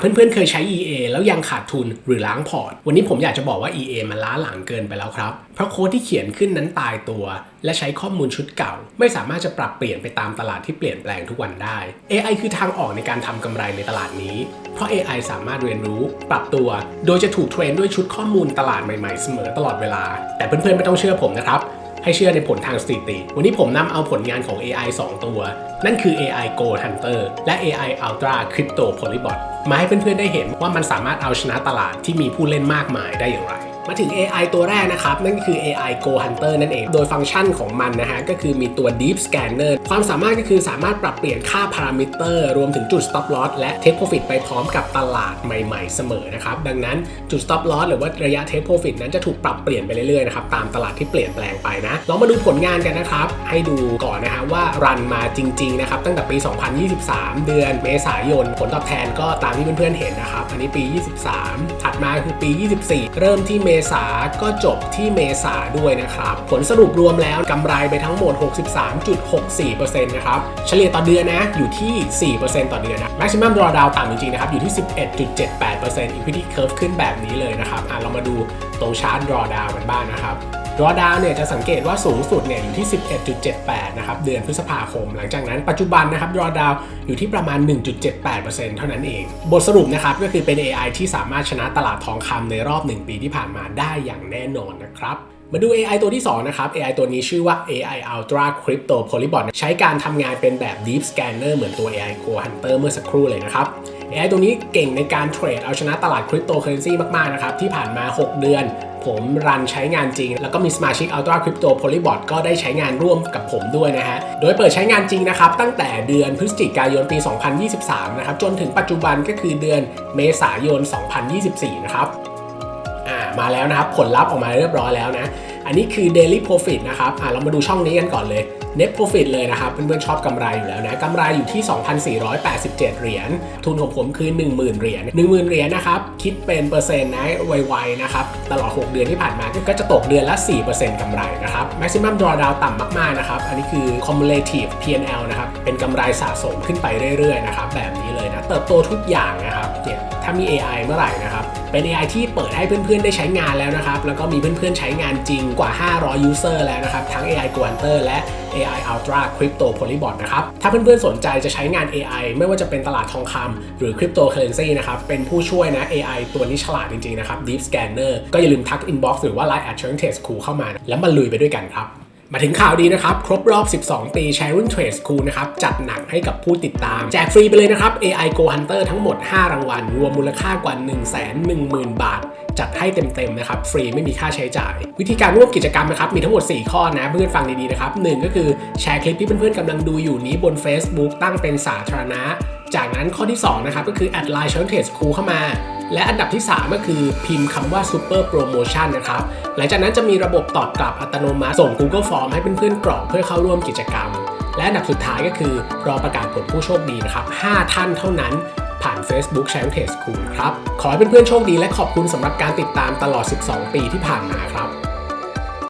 เพื่อนๆเคยใช้ EA แล้วยังขาดทุนหรือล้างพอร์ต วันนี้ผมอยากจะบอกว่า EA มันล้าหลังเกินไปแล้วครับ เพราะโค้ดที่เขียนขึ้นนั้นตายตัว และใช้ข้อมูลชุดเก่า ไม่สามารถจะปรับเปลี่ยนไปตามตลาดที่เปลี่ยนแปลงทุกวันได้ AI คือทางออกในการทำกำไรในตลาดนี้ เพราะ AI สามารถเรียนรู้ ปรับตัว โดยจะถูกเทรนด้วยชุดข้อมูลตลาดใหม่ๆเสมอตลอดเวลา แต่เพื่อนๆไม่ต้องเชื่อผมนะครับให้เชื่อในผลทางสถิติ วันนี้ผมนำเอาผลงานของ AI 2 ตัว นั่นคือ AI Gold Hunter และ AI Ultra Crypto Polybot มาให้เพื่อนๆได้เห็นว่ามันสามารถเอาชนะตลาดที่มีผู้เล่นมากมายได้อย่างไร มาถึง AI ตัวแรกนะครับ นั่นก็คือ AI Go Hunter นั่นเอง โดยฟังก์ชันของมันนะฮะ ก็คือมีตัว Deep Scanner ความสามารถก็คือสามารถปรับเปลี่ยนค่าพารามิเตอร์ รวมถึงจุด Stop Loss และ Take Profit ไปพร้อมกับตลาดใหม่ๆ เสมอนะครับ ดังนั้นจุด Stop Loss หรือว่าระยะ Take Profit นั้นจะถูกปรับเปลี่ยนไปเรื่อยๆนะครับตามตลาดที่เปลี่ยนแปลงไปนะลองมาดูผลงานกันนะครับ ให้ดูก่อนนะฮะว่ารันมาจริงๆนะครับตั้งแต่ปี 2023 เดือนเมษายน ผลตอบแทนก็ตามที่เพื่อนๆเห็นนะครับอันนี้ปี 23 ถัดมาคือปี 24 เริ่มที่เมษาก็จบที่เมษาด้วยนะครับ ผลสรุปรวมแล้วกำไรไปทั้งหมด 63.64%นะครับ เฉลี่ยต่อเดือนนะอยู่ที่ 4%ต่อเดือนนะ maximum drawdown ต่ำจริงๆนะครับอยู่ที่ 11.78% equity curve ขึ้นแบบนี้เลยนะครับอะเรามาดูตรงชาร์ต drawdown กันบ้างนะครับ drawdown เนี่ยจะสังเกตว่าสูงสุดเนี่ยอยู่ที่ 11.78 นะครับเดือนพฤษภาคม หลังจากนั้นปัจจุบันนะครับ drawdown อยู่ที่ประมาณ 1.78%เท่านั้นเอง บทสรุปนะครับก็คือเป็น AI ที่สามารถชนะตลาดทองคำในรอบ 1 ปีที่ผ่านมาได้อย่างแน่นอนนะครับมาดู AI ตัวที่ 2 นะครับ AI ตัวนี้ชื่อว่า AI Ultra Crypto Polybot ใช้การทำงานเป็นแบบ Deep Scanner เหมือนตัว AI Go Hunter เมื่อสักครู่เลยนะครับ AI ตัวนี้เก่งในการเทรดเอาชนะตลาดคริปโตเคอเรนซีมากๆนะครับที่ผ่านมา 6 เดือน ผมรันใช้งานจริง แล้วก็มีสมาชิก Ultra Crypto Polybot ก็ได้ใช้งานร่วมกับผมด้วยนะฮะ โดยเปิดใช้งานจริงนะครับตั้งแต่เดือนพฤศจิกายนปี 2023 นะครับจนถึงปัจจุบันก็คือเดือนเมษายน 2024 นะครับ อ่ามาแล้วนะครับผลลัพธ์ออกมาเรียบร้อยแล้วนะ อันนี้คือ daily profit นะครับอ่าเรามาดูช่องนี้กันก่อนเลย net profit เลยนะครับเพื่อนๆชอบกำไรอยู่แล้วนะกำไรอยู่ที่ 2,487 เหรียญทุนของผมคือ 10,000 เหรียญ10,000 เหรียญนะครับคิดเป็นเปอร์เซ็นต์นะไวๆนะครับตลอด 6 เดือนที่ผ่านมาก็จะตกเดือนละ 4%กำไรนะครับ maximum drawdown ต่ำมากๆนะครับอันนี้คือ cumulative P&L นะครับเป็นกำไรสะสมขึ้นไปเรื่อยๆนะครับแบบนี้เลยนะเติบโตทุกอย่างนะครับเนี่ยามี AI เมื่อไหร่นะครับ เป็น AI ที่เปิดให้เพื่อนๆได้ใช้งานแล้วนะครับ แล้วก็มีเพื่อนๆใช้งานจริงกว่า 500 user แล้วนะครับ ทั้ง AI g u a n t e r และ AI Ultra Crypto Polybot นะครับ ถ้าเพื่อนๆสนใจจะใช้งาน AI ไม่ว่าจะเป็นตลาดทองคำหรือ Cryptocurrency นะครับ เป็นผู้ช่วยนะ AI ตัวนี้ฉลาดจริงๆนะครับ Deep Scanner ก็อย่าลืมทัก inbox หรือว่า Line at c h a r i n g Test School เข้ามา แล้วมาลุยไปด้วยกันครับ มาถึงข่าวดีนะครับ ครบรอบ 12 ปี Sharing Trade School นะครับ จัดหนักให้กับผู้ติดตาม แจกฟรีไปเลยนะครับ AI Go Hunter ทั้งหมด 5 รางวัล รวมมูลค่ากว่า 110,000 บาท จัดให้เต็มๆนะครับ ฟรีไม่มีค่าใช้จ่าย วิธีการร่วมกิจกรรมนะครับ มีทั้งหมด 4 ข้อนะ เพื่อนๆฟังดีๆนะครับ 1 ก็คือแชร์คลิปที่เพื่อนๆกำลังดูอยู่นี้บน Facebook ตั้งเป็นสาธารณะ จากนั้นข้อที่2นะครับก็คือแอดไลน์ Sharing Trade School เข้ามา และอันดับที่ 3 ก็คือพิมพ์คำว่า Super Promotion นะครับ หลังจากนั้นจะมีระบบตอบกลับอัตโนมัติ ส่ง Google Form ให้เพื่อนๆกรอกเพื่อเข้าร่วมกิจกรรม และอันดับสุดท้ายก็คือรอประกาศผลผู้โชคดีนะครับ 5 ท่านเท่านั้นผ่าน Facebook c h a n t e School ครับ ขอให้เพื่อนๆโชคดีและขอบคุณสำหรับการติดตามตลอด 12 ปีที่ผ่านมาครับ